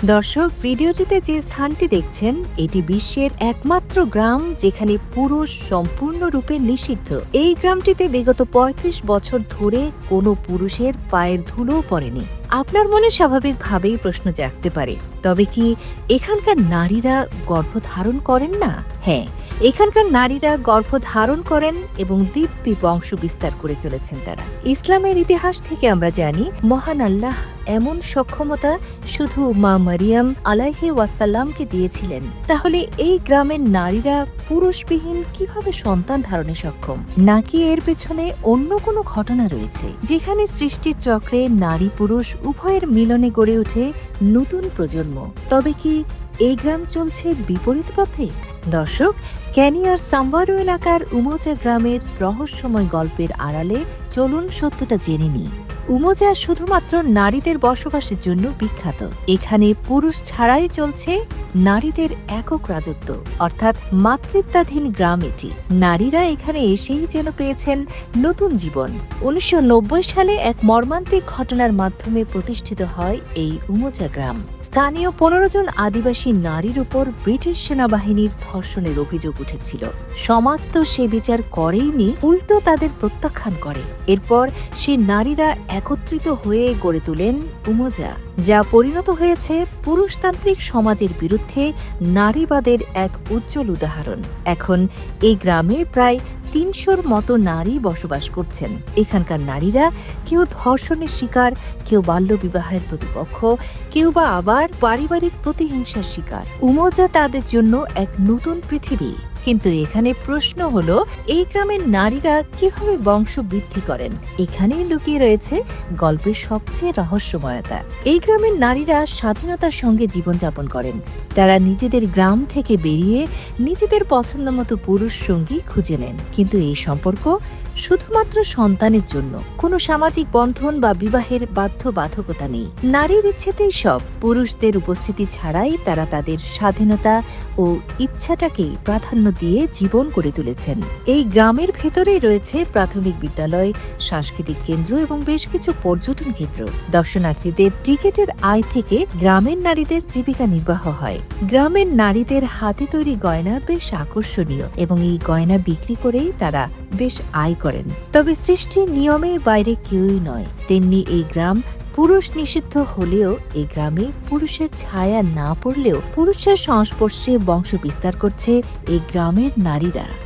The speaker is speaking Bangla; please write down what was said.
দর্শক, ভিডিওটিতে যে স্থানটি দেখছেন, এটি বিশ্বের একমাত্র গ্রাম যেখানে পুরুষ সম্পূর্ণরূপে নিষিদ্ধ। এই গ্রামটিতে বিগত ৩৫ বছর ধরে কোনো পুরুষের পায়ের ধুলোও পড়েনি। আপনার মনে স্বাভাবিকভাবেই প্রশ্ন জাগতে পারে, তবে কি এখানকার নারীরা গর্ভধারণ করেন না? হ্যাঁ এখানকার নারীরা গর্ভধারণ করেন এবং দিব্যি বংশ বিস্তার করে চলেছেন তারা। ইসলামের ইতিহাস থেকে আমরা জানি, মহান আল্লাহ এমন সক্ষমতা শুধু মা মারিয়াম আলাইহি ওয়াসাল্লামকে দিয়েছিলেন। তাহলে এই গ্রামের নারীরা পুরুষবিহীন কীভাবে সন্তান ধারণে সক্ষম? নাকি এর পেছনে অন্য কোনো ঘটনা রয়েছে, যেখানে সৃষ্টির চক্রে নারী পুরুষ উভয়ের মিলনে গড়ে ওঠে নতুন প্রজন্ম? তবে কি এই গ্রাম চলছে বিপরীত পথে? দর্শক ক্যানিয়ার সাম্বারু এলাকার উমোজা গ্রামের রহস্যময় গল্পের আড়ালে চলুন সত্যটা জেনে নিই। উমোজা শুধুমাত্র নারীদের বসবাসের জন্য বিখ্যাত। এখানে পুরুষ ছাড়াই চলছে নারীদের একক রাজত্ব, অর্থাৎ মাতৃত্বাধীন গ্রাম এটি। নারীরা এখানে এসেই যেন পেয়েছেন নতুন জীবন। উনিশশো নব্বই সালে এক মর্মান্তিক ঘটনার মাধ্যমে প্রতিষ্ঠিত হয় এই উমোজা গ্রাম। স্থানীয় পনেরো জন আদিবাসী নারীর উপর ব্রিটিশ সেনাবাহিনীর ধর্ষণের অভিযোগ উঠেছিল। সমাজ তো সে বিচার করেইনি, উল্টো তাদের প্রত্যাখ্যান করে। এরপর সে নারীরা একত্রিত হয়ে গড়ে তোলেন উমোজা, যা পরিণত হয়েছে পুরুষতান্ত্রিক সমাজের বিরুদ্ধে নারীবাদের এক উজ্জ্বল উদাহরণ। এখন এই গ্রামে প্রায় তিনশোর মতো নারী বসবাস করছেন। এখানকার নারীরা কেউ ধর্ষণের শিকার, কেউ বাল্যবিবাহের প্রতিপক্ষ, কেউ বা আবার পারিবারিক প্রতিহিংসার শিকার। উমজা তাদের জন্য এক নতুন পৃথিবী। কিন্তু এখানে প্রশ্ন হলো, এই গ্রামের নারীরা কীভাবে বংশ বৃদ্ধি করেন? এখানেই লুকিয়ে রয়েছে গল্পের সবচেয়ে রহস্যময়তা। এই গ্রামের নারীরা স্বাধীনতার সঙ্গে জীবনযাপন করেন। তারা নিজেদের গ্রাম থেকে বেরিয়ে নিজেদের পছন্দমতো পুরুষ সঙ্গী খুঁজে নেন। কিন্তু এই সম্পর্ক শুধুমাত্র সন্তানের জন্য। কোনো সামাজিক বন্ধন বা বিবাহের বাধ্যবাধকতা নেই। নারীর ইচ্ছেতেই সব। পুরুষদের উপস্থিতি ছাড়াই তারা তাদের স্বাধীনতা ও ইচ্ছাটাকে প্রাধান্য দিয়ে জীবন করে তুলেছেন। এই গ্রামের ভেতরেই রয়েছে প্রাথমিক বিদ্যালয়, সাংস্কৃতিক কেন্দ্র এবং বেশ কিছু পর্যটন কেন্দ্র। দর্শনার্থীদের টিকিটের আয় থেকে গ্রামের নারীদের জীবিকা নির্বাহ হয়। গ্রামের নারীদের হাতে তৈরি গয়না বেশ আকর্ষণীয় এবং এই গয়না বিক্রি করেই তারা বেশ আয় করেন। তবে সৃষ্টি নিয়মে বাইরে কেউই নয়। তেমনি এই গ্রাম পুরুষ নিষিদ্ধ হলেও এই গ্রামে পুরুষের ছায়া না পড়লেও পুরুষের সংস্পর্শে বংশ বিস্তার করছে এই গ্রামের নারীরা।